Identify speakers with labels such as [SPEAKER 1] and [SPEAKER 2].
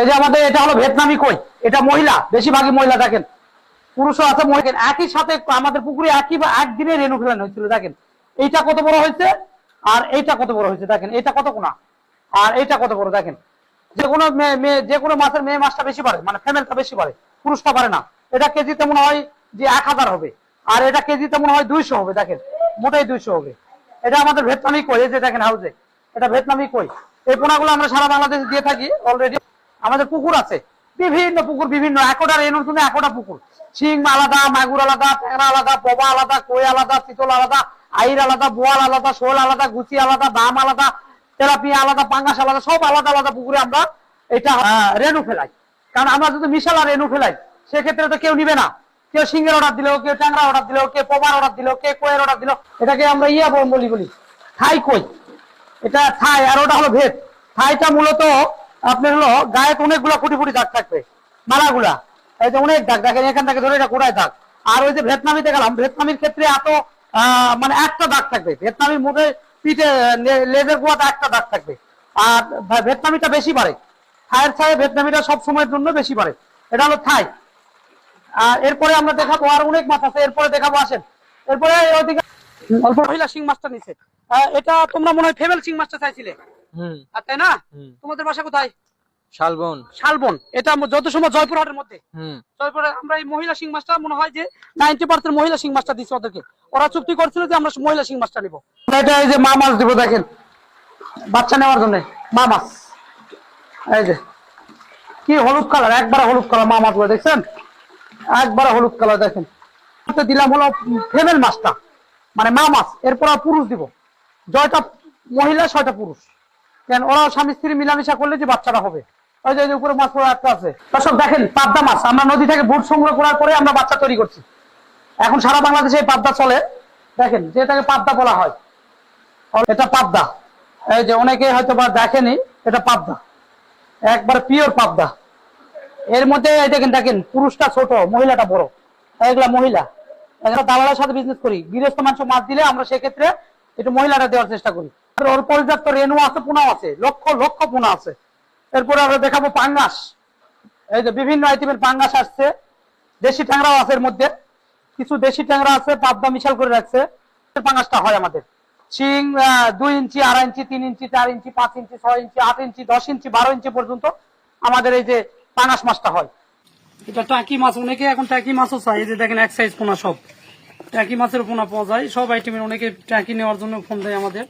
[SPEAKER 1] এই যে আমাদের এটা হলো ভিয়েতনামি কই? এটা মহিলা, বেশিরভাগই মহিলা দেখেন। পুরুষও আছে, মহিলা একই সাথে আমাদের পুকুরে একই বা একদিনে রেণু ফেলানো হয়েছিল, দেখেন। এইটা কত বড় হয়েছে? আর এইটা কত বড় হয়েছে, দেখেন। এটা কত কোনা? আর এইটা কত বড়, দেখেন। যে কোনো মেয়ে মেয়ে যে কোনো মাছের মেয়ে মাছটা বেশি পারে মানে ফ্যামেলটা বেশি পারে পুরুষটা পারে না। এটা কেজিতে মনে হয় যে এক হাজার হবে, আর এটা কেজি তেমন হয় দুইশো হবে, দেখেন। মোটাই দুইশো হবে। এটা আমাদের ভিয়েতনামি কই? এই যে দেখেন হাউজে এটা ভিয়েতনামি কই? এই পোনাগুলো আমরা সারা বাংলাদেশে দিয়ে থাকি অলরেডি আমাদের পুকুর আছে। বিভিন্ন পুকুর, বিভিন্ন একটা রেনুর জন্য একটা পুকুর। শিং আলাদা, মাগুর আলাদা ট্যাংরা আলাদা পবা আলাদা, কই আলাদা চিতল আলাদা, আইর আলাদা, বোয়াল আলাদা, শোল আলাদা, গুচি আলাদা, দাম আলাদা তেলাপিয়া আলাদা, পাঙ্গাস আলাদা, সব আলাদা আলাদা পুকুরে আমরা এটা রেনু ফেলাই। কারণ আমরা যদি মিশাল আর রেনু ফেলাই, সেক্ষেত্রে তো কেউ নিবে না। কেউ সিংহের অর্ডার দিলেও, কেউ ট্যাংরা অর্ডার দিলেও, কেউ পবার অর্ডার দিলেও কে কোয়ের অর্ডার দিল এটাকে আমরা ইয়া বলি বলি, থাই কই। এটা থাই, আর ওটা হলো ভেদ। থাইটা মূলত আপনার হলো গায়ে তো অনেকগুলো ফুটি ফুটি দাগ থাকবে, মালাগুলা। এই যে অনেক দাগ, দেখেন এখান থেকে ধরে এটা কোড়ায় দাগ। আর ওই যে ভিয়েতনামিতে গেলাম, ভিয়েতনামির ক্ষেত্রে এত মানে একটা দাগ থাকবে। ভিয়েতনামির মুখে পিঠে লেজের গোয়াতে একটা দাগ থাকবে। আর ভিয়েতনামিটা বেশি বাড়ে। থাইয়ের ছায় ভিয়েতনামিটা সব সময়ের জন্য বেশি বাড়ে। এটা হলো থাই। আর এরপরে আমরা দেখাবো আর অনেক মাছ আছে। এরপরে দেখাবো, আসেন। এরপরে ওদিকে অল্প মহিলা শিং মাছটা নিছে। এটা তোমরা মনে হয় ফেমেল শিং মাছটা চাইছিলে। আর তাই না? তোমাদের বাসা কোথায়?
[SPEAKER 2] শালবন।
[SPEAKER 1] শালবন। এটা যত সময় জয়পুরহাটের মধ্যে। জয়পুরে আমরা এই মহিলা শিং মাছটা মনে হয় যে নাইনটি পার্সেন্ট মহিলা শিং মাছটা দিচ্ছে ওদেরকে। ওরা চুক্তি করছিল যে আমরা মহিলা শিং মাছটা নিবো। এটা এই যে মা মাছ দিব দেখেন। বাচ্চা নেওয়ার জন্য মা মাছ। এই যে কি হলুদ কালার একবারে হলুদ কালার মা মাছগুলো দেখছেন? একবারে হলুদ কালার দেখেন। দিলাম হলো ফেমেল মাছটা মানে মা মাছ এরপর পুরুষ দিব। জয়টা মহিলা ছয়টা পুরুষ। কেন? ওরা স্বামী, স্ত্রী মিলামিশা করলে যে বাচ্চাটা হবে। ওই যে উপরে মাছ পড়ে একটা আছে। দর্শক, দেখেন, পাবদা মাছ। আমরা নদী থেকে বুট সংগ্রহ করার পরে আমরা বাচ্চা তৈরি করছি। এখন সারা বাংলাদেশে এই পাবদা চলে। দেখেন যেটাকে পাবদা বলা হয়। এটা পাবদা। এই যে অনেকে হয়তো বা দেখেনি, এটা পাবদা। একবার পিওর পাবদা। এর মধ্যে দেখেন দেখেন, পুরুষটা ছোট, মহিলাটা বড়। এগুলা মহিলা। দালালের সাথে বিজনেস করি। গৃহস্থ মানুষ মাছ দিলে আমরা সেক্ষেত্রে একটু মহিলাটা দেওয়ার চেষ্টা করি। ওর পর্যাপ্ত রেনু আছে পোনাও আছে লক্ষ লক্ষ পোনা আছে। এরপরে আমরা দেখাবো পাঙ্গাস। এই যে বিভিন্ন আইটেমের পাঙ্গাস আসছে। দেশি ট্যাংরাও আছে এর মধ্যে। কিছু দেশি ট্যাংরা আছে পাবদা মিশাল করে রাখছে। পাঙ্গাসটা হয় আমাদের। আহ, দুই ইঞ্চি আড়াই ইঞ্চি তিন ইঞ্চি চার ইঞ্চি পাঁচ ইঞ্চি ছয় ইঞ্চি আট ইঞ্চি দশ ইঞ্চি বারো ইঞ্চি পর্যন্ত আমাদের এই যে পাঙ্গাস মাছটা হয়। এটা টাকি মাছ অনেকে এখন টাকি মাছও চাই এই যে দেখেন এক সাইজ পোনা সব। টাকি মাছের পোনা পাওয়া যায়। সব আইটেমের অনেকে টাকি নেওয়ার জন্য ফোন দেয় আমাদের।